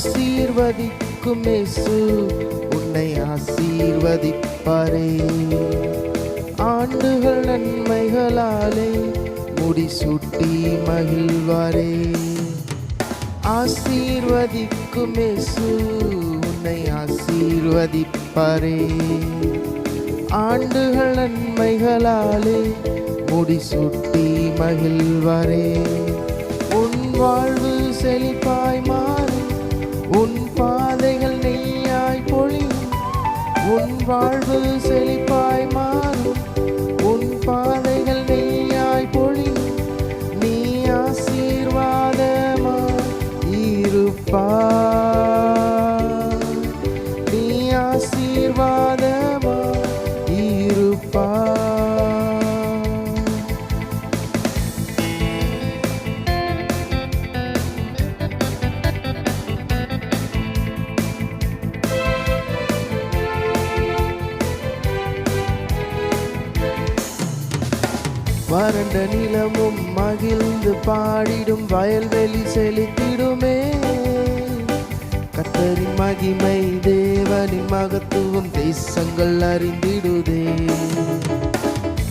ஆசீர்வதிக்கும் இயேசு உன்னை ஆசீர்வதிப்பாரே. ஆண்டுகள் நன்மைகளாலே முடிசூட்டி மகிழ்வாரே. ஆசீர்வதிக்கும் இயேசு உன்னை ஆசீர்வதிப்பாரே. ஆண்டுகள் நன்மைகளாலே முடிசூட்டி மகிழ்வாரே. உன் வாழ்வு செழிப்பா பாதைகள் நெய்யாய் பொழியும். உன் வாழ்வு செழிப்பாய் மாறும். உன் பாதைகள் நெய்யாய் பொழியும். நீ ஆசீர்வாதமா இருப்பாய். வறண்ட நிலமும் மகிழ்ந்து பாடிடும் வயல்வெளி செழித்திடுமே. கத்தரின் மகிமை தேவனின் மகத்துவம் தேசங்கள் அறிந்திடுதே.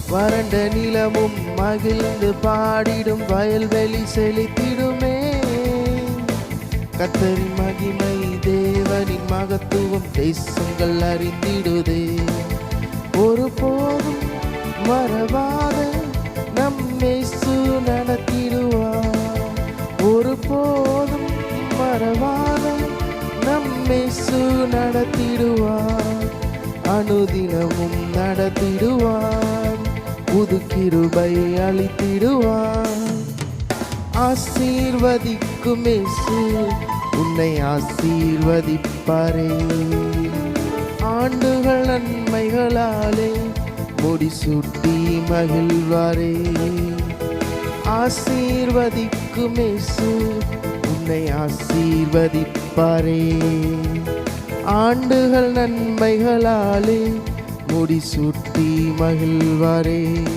வறண்ட நிலமும் மகிழ்ந்து பாடிடும் வயல்வெளி செழித்திடுமே. கத்தரின் மகிமை தேவனின் மகத்துவம் தேசங்கள் அறிந்திடுதே. ஒரு போதும் மறவாத அனுதினமும் நடத்திடுவான். புது கிருபை அளித்திடுவான். ஆசீர்வதிக்கும் இயேசு உன்னை ஆசீர்வதிப்பாரே. ஆண்டுகள் நன்மைகளாலே முடிசூட்டி மகிழ்வாரே. ஆசீர்வதிக்கும் இயேசு உன்னை ஆசீர்வதிப்பாரே. ஆண்டுகள் நன்மைகளாலே முடிசூட்டி மகிழ்வாரே.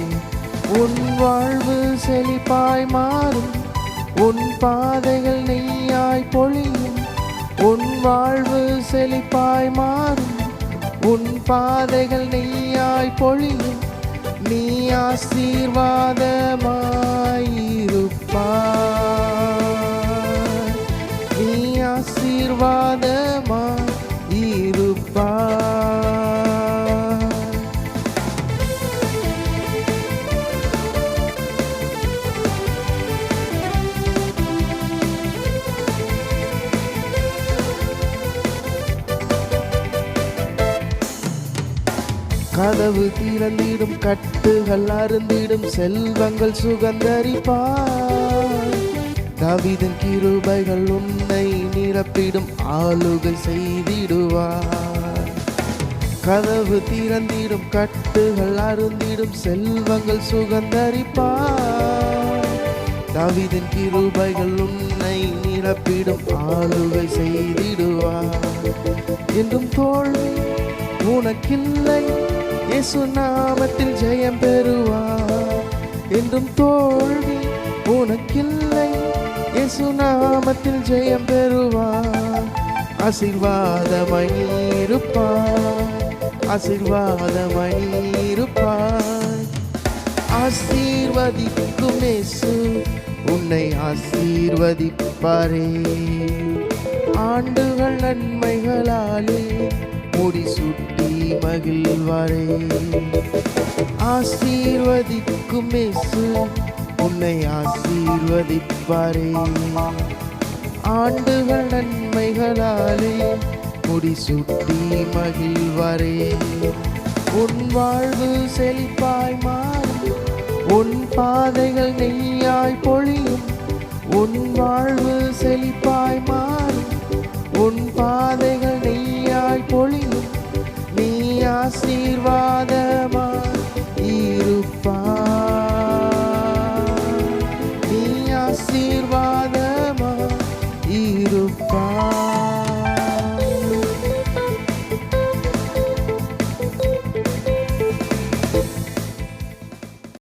உன் வாழ்வு செழிப்பாய் மாறும். உன் பாதைகள் நெய்யாய் பொழியும். உன் வாழ்வு செழிப்பாய் மாறும். உன் பாதைகள் நெய்யாய் பொழியும். நீ ஆசீர்வாத கதவு திறந்திடும் கட்டுகள் அருந்திடும் செல்வங்கள் சுகந்தரிப்பார். தவிதன் கிருபைகள் உன்னை நிரப்பிடும் ஆளுகை செய்திடுவார். கதவு திறந்திடும் கட்டுகள் அருந்திடும் செல்வங்கள் சுகந்தரிப்பார். தவிதன் கிருபைகள் உன்னை நிரப்பிடும் ஆளுகை செய்திடுவார். என்றும் தோல்வி உனக்கில்லை. இயேசு நாமத்தில் ஜெயம் பெறுவார். என்றும் தோல்வி உனக்கில்லை. இயேசு நாமத்தில் ஜெயம் பெறுவார். ஆசீர்வாதமாய் நீ ஆசீர்வதிக்கும் இயேசு உன்னை ஆசீர்வதிப்பாரே. ஆண்டுகள் நன்மைகளாலே முடி சுட்டி மகிழ்வாரே ஆசீர்வதிக்கும் இயேசு உன்னை ஆசீர்வதிப்பாரே. ஆண்டுகள் நன்மைகளாலே முடி சுட்டி மகிழ்வாரே உன் வாழ்வு செழிப்பாய் மாறும். உன் பாதைகள் நெய்யாய் பொழியும். உன் வாழ்வு செழிப்பாய் மாறும். உன் பாதைகள் நெய்யாய் பொழியும். நீ ஆசீர்வாதமா இருப்பா நீ ஆசீர்வாதமா இருப்பா